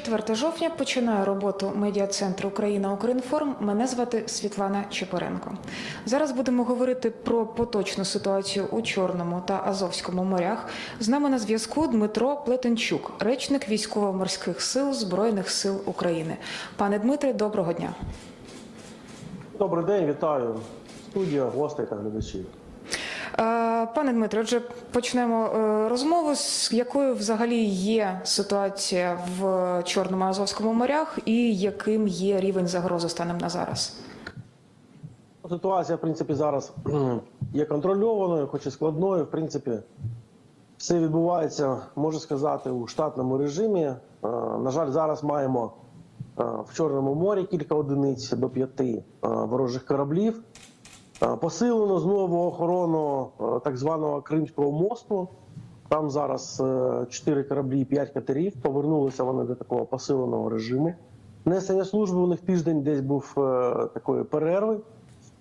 24 жовтня починає роботу медіа-центру Україна Укрінформ. Мене звати Світлана Чепоренко. Зараз будемо говорити про поточну ситуацію у Чорному та Азовському морях. З нами на зв'язку Дмитро Плетенчук, речник військово-морських сил Збройних сил України. Пане Дмитре, доброго дня. Добрий день, вітаю студія, гостей та глядачів. Е, Пане Дмитре, отже, почнемо е, розмову. З якою взагалі є ситуація в Чорному Азовському морях, і яким є рівень загрози станом на зараз? Ситуація, в принципі, зараз є контрольованою, хоч і складною. В принципі, все відбувається, можна сказати, у штатному режимі. Е, На жаль, зараз маємо в Чорному морі кілька одиниць до п'яти ворожих кораблів. Е, Посилено знову охорону е, так званого Кримського мосту. Там зараз е, чотири кораблі і п'ять катерів. Повернулися вони до такого посиленого режиму. Несення служби у них тиждень десь був е, такої перерви,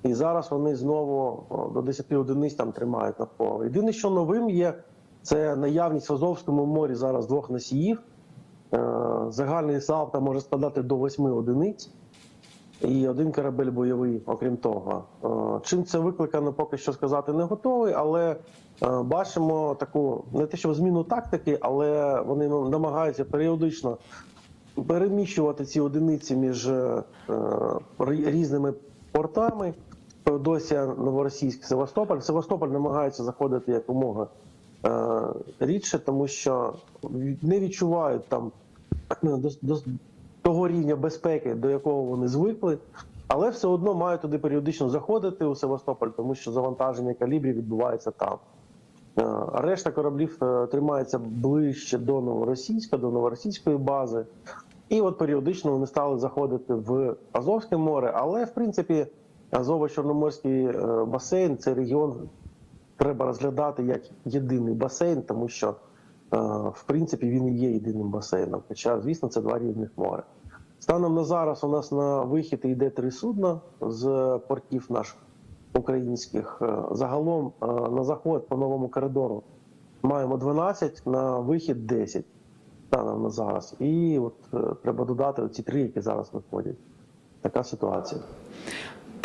і зараз вони знову до 10 одиниць там тримають на плаву. Єдине, що новим є, це наявність в Азовському морі зараз двох носіїв. Е, Загальний там може складати до 8 одиниць. І один корабель бойовий, окрім того. Е, Чим це викликано, поки що сказати не готовий, але е, бачимо таку не те, що зміну тактики, але вони ну, намагаються періодично переміщувати ці одиниці між е, різними портами. Феодосія, Новоросійськ, Севастополь. Севастополь намагається заходити якомога рідше, тому що не відчувають там до того рівня безпеки, до якого вони звикли, але все одно мають туди періодично заходити у Севастополь, тому що завантаження калібрів відбувається там. Е, Решта кораблів е, тримається ближче до Новоросійська, до новоросійської бази. І от періодично вони стали заходити в Азовське море, але в принципі Азово-Чорноморський е, басейн це регіон треба розглядати як єдиний басейн, тому що в принципі він є єдиним басейном. Хоча, звісно, це два різних моря. Станом на зараз у нас на вихід йде три судна з портів наших українських. Е, Загалом е, на заход по новому коридору маємо 12, на вихід 10 станом на зараз. І от е, треба додати ці три, які зараз виходять. Така ситуація.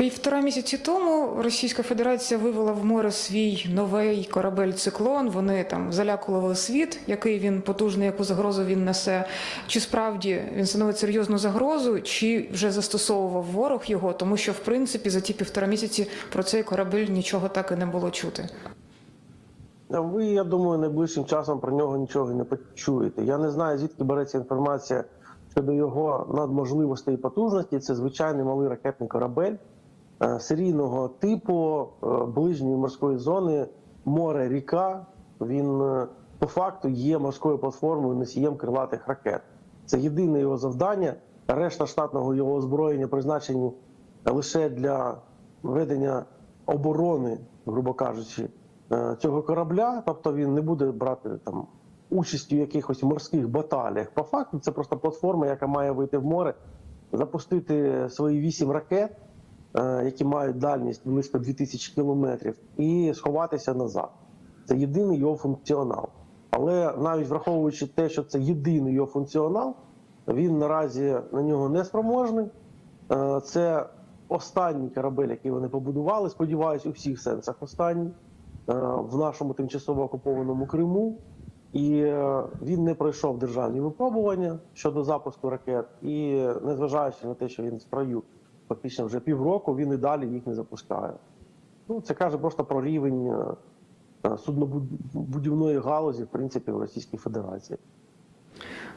Півтора місяці тому Російська Федерація вивела в море свій новий корабель циклон. Вони там залякували світ, який він потужний, яку загрозу він несе. Чи справді він становить серйозну загрозу, чи вже застосовував ворог його, тому що в принципі за ті півтора місяці про цей корабель нічого так і не було чути. Ви, я думаю, найближчим часом про нього нічого не почуєте. Я не знаю, звідки береться інформація щодо його надможливостей і потужності. Це звичайний малий ракетний корабель серійного типу е, ближньої морської зони, море, ріка. Він е, по факту є морською платформою носієм крилатих ракет. Це єдине його завдання. Решта штатного його озброєння призначені лише для ведення оборони, грубо кажучи, е, цього корабля. Тобто він не буде брати там участь у якихось морських баталіях. По факту це просто платформа, яка має вийти в море, запустити свої вісім ракет, е, які мають дальність близько 2000 кілометрів, і сховатися назад. Це єдиний його функціонал. Але навіть враховуючи те, що це єдиний його функціонал, він наразі на нього не спроможний. Е, Це останній корабель, який вони побудували. Сподіваюсь, у всіх сенсах останній е, в нашому тимчасово окупованому Криму. І е, він не пройшов державні випробування щодо запуску ракет. І е, незважаючи на те, що він в строю фактично вже півроку, він і далі їх не запускає. Ну, це каже просто про рівень е, е, суднобудівної галузі, в принципі, в Російській Федерації.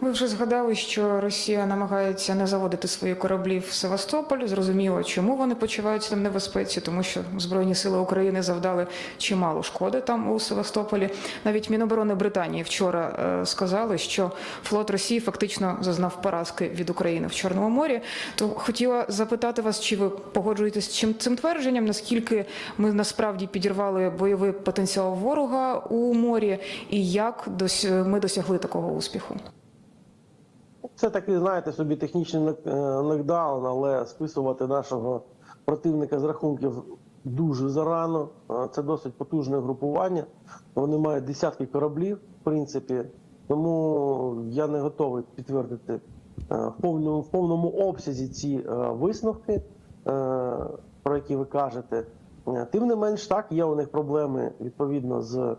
Ви вже згадали, що Росія намагається не заводити свої кораблі в Севастополь. Зрозуміло, чому вони почуваються там небезпеці, тому що Збройні сили України завдали чимало шкоди там у Севастополі. Навіть Міноборони Британії вчора е, сказали, що флот Росії фактично зазнав поразки від України в Чорному морі. То хотіла запитати вас, чи ви погоджуєтесь з чим цим твердженням? Наскільки ми насправді підірвали бойовий потенціал ворога у морі, і як ми досягли такого успіху? Це такий, знаєте, собі технічний е, нокдаун, але списувати нашого противника з рахунків дуже зарано. Е, Це досить потужне групування. Вони мають десятки кораблів, в принципі. Тому я не готовий підтвердити в повному, в повному обсязі ці е, висновки, е, про які ви кажете. Е, Тим не менш, так, є у них проблеми відповідно з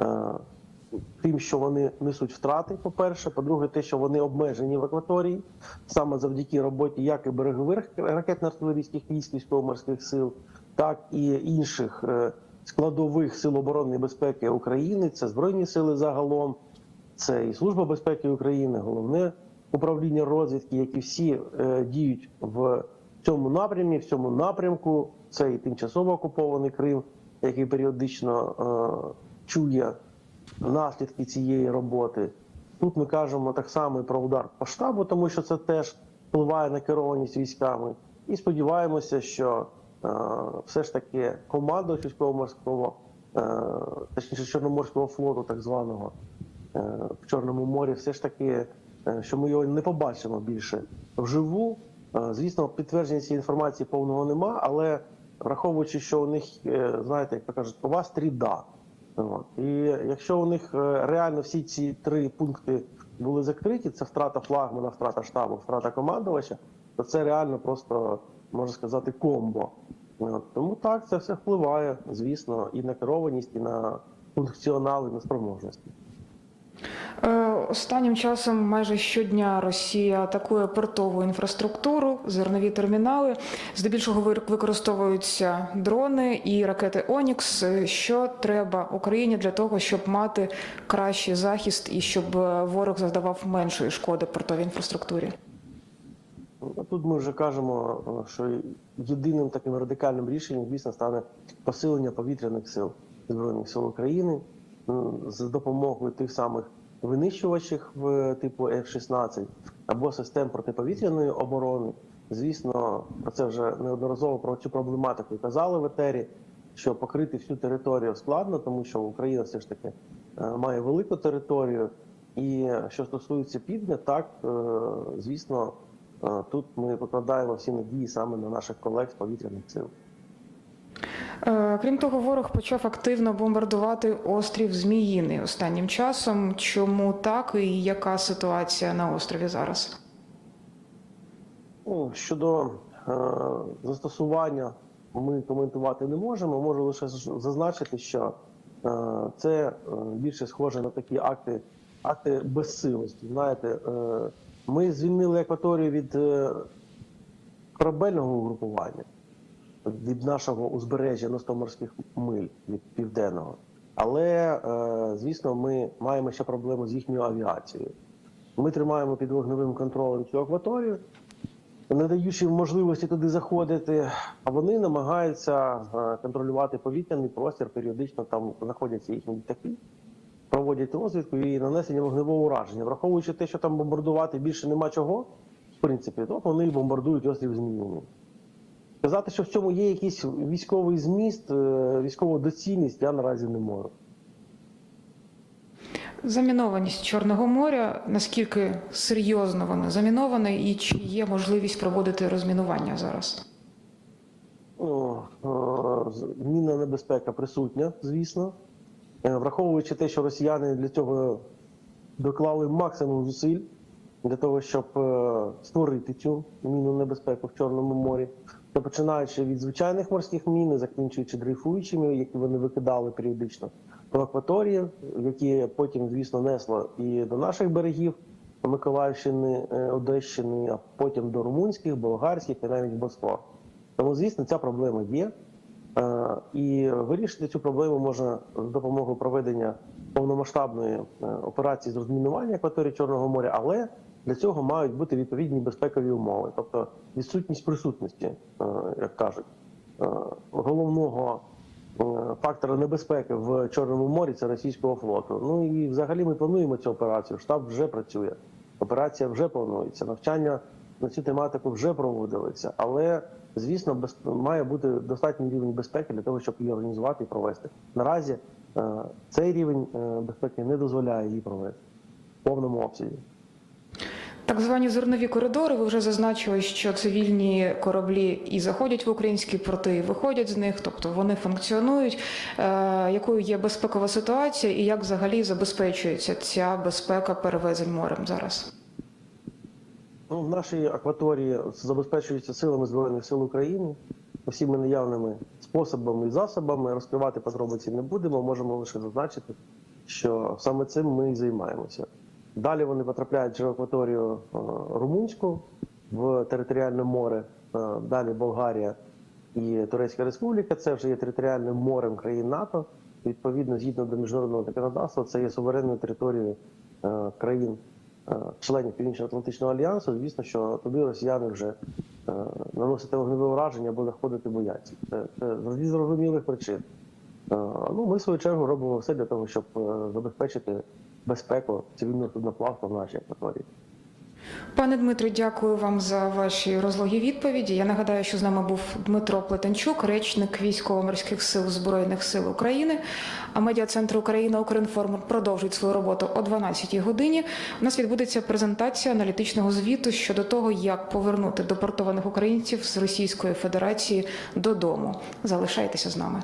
е, тим, що вони несуть втрати, по-перше. По-друге, те, що вони обмежені в акваторії, саме завдяки роботі як і берегових ракетно-артилерійських військ військово-морських сил, так і інших е, складових сил оборони і безпеки України. Це Збройні сили загалом, це і Служба безпеки України, головне управління розвідки, які всі е, діють в цьому напрямі, в цьому напрямку. Це і тимчасово окупований Крим, який періодично е, чує наслідки цієї роботи. Тут ми кажемо так само і про удар по штабу, тому що це теж впливає на керованість військами. І сподіваємося, що е, все ж таки команда військово-морського, е, точніше Чорноморського флоту, так званого е, в Чорному морі, все ж таки, е, що ми його не побачимо більше вживу. Е, звісно, підтвердження цієї інформації повного нема, але враховуючи, що у них, е, знаєте, як то кажуть, у вас три да. От. І якщо у них е, реально всі ці три пункти були закриті, це втрата флагмана, втрата штабу, втрата командувача, то це реально просто можна сказати комбо. Тому так це все впливає, звісно, і на керованість, і на функціонал, і на спроможності. Останнім часом майже щодня Росія атакує портову інфраструктуру, зернові термінали. Здебільшого ви- використовуються дрони і ракети Онікс. Що треба Україні для того, щоб мати кращий захист і щоб е, ворог завдавав меншої шкоди портовій інфраструктурі? Тут ми вже кажемо, е, що єдиним таким радикальним рішенням, звісно, стане посилення повітряних сил Збройних сил України з допомогою тих самих винищувачів в типу F-16 або систем протиповітряної оборони. Звісно, про це вже неодноразово про цю проблематику казали в етері, що покрити всю територію складно, тому що Україна все ж таки е, має велику територію. І що стосується півдня, так е, звісно, е, тут ми покладаємо всі надії саме на наших колег з повітряних сил. Е, Крім того, ворог почав активно бомбардувати острів Зміїний останнім часом. Чому так і яка ситуація на острові зараз? Щодо е, застосування ми коментувати не можемо. Можу лише зазначити, що е, це більше схоже на такі акти, акти безсилості. Знаєте, ми звільнили акваторію від корабельного угрупування, від нашого узбережжя на 100 морських миль від південного. Але, е, звісно, ми маємо ще проблему з їхньою авіацією. Ми тримаємо під вогневим контролем цю акваторію, не даючи можливості туди заходити, а вони намагаються е, контролювати повітряний простір, періодично там знаходяться їхні літаки, проводять розвідку і нанесення вогневого ураження. Враховуючи те, що там бомбардувати більше нема чого, в принципі, то вони бомбардують острів Зміїний. Сказати, що в цьому є якийсь військовий зміст, е, військова доцільність, я наразі не можу. Замінованість Чорного моря. Наскільки серйозно воно заміноване, і чи є можливість проводити розмінування зараз? Е, з- мінна небезпека присутня, звісно. Е, Враховуючи те, що росіяни для цього доклали максимум зусиль для того, щоб е, створити цю мінну небезпеку в Чорному морі, починаючи від звичайних морських мін, закінчуючи дрейфуючими, які вони викидали періодично по акваторії, які потім, звісно, несло і до наших берегів Миколаївщини, е, Одещини, а потім до румунських, болгарських і навіть Босфор. Тому, звісно, ця проблема є. Е, І вирішити цю проблему можна з допомогою проведення повномасштабної е, операції з розмінування акваторії Чорного моря, але для цього мають бути відповідні безпекові умови, тобто відсутність присутності, е, як кажуть, е, головного е, фактора небезпеки в Чорному морі це російського флоту. Ну і взагалі ми плануємо цю операцію. Штаб вже працює, операція вже планується, навчання на цю тематику вже проводилися, але звісно, без має бути достатній рівень безпеки для того, щоб її організувати і провести. Наразі цей рівень безпеки не дозволяє її провести в повному обсязі. Так звані зернові коридори. Ви вже зазначили, що цивільні кораблі і заходять в українські порти, і виходять з них, тобто вони функціонують. Е, якою є безпекова ситуація, і як взагалі забезпечується ця безпека перевезень морем зараз? Ну, в нашій акваторії забезпечуються силами Збройних сил України усіми наявними способами і засобами. Розкривати подробиці не будемо. Можемо лише зазначити, що саме цим ми і займаємося. Далі вони потрапляють через акваторію е, румунську в територіальне море, е, далі Болгарія і Турецька Республіка. Це вже є територіальним морем країн НАТО. Відповідно, згідно до міжнародного законодавства, це є суверенною територією е, країн е, членів Північно-Атлантичного альянсу. Звісно, що туди росіяни вже наносити вогневе ураження або заходити бояться. Це, зі зрозумілих причин. Ну, ми в свою чергу робимо все для того, щоб забезпечити безпеку цивільного судноплавства в нашій акваторії. Пане Дмитре, дякую вам за ваші розлогі відповіді. Я нагадаю, що з нами був Дмитро Плетенчук, речник військово-морських сил Збройних сил України. А медіа-центр Україна Укрінформ продовжить свою роботу о 12-й годині. У нас відбудеться презентація аналітичного звіту щодо того, як повернути депортованих українців з Російської Федерації додому. Залишайтеся з нами.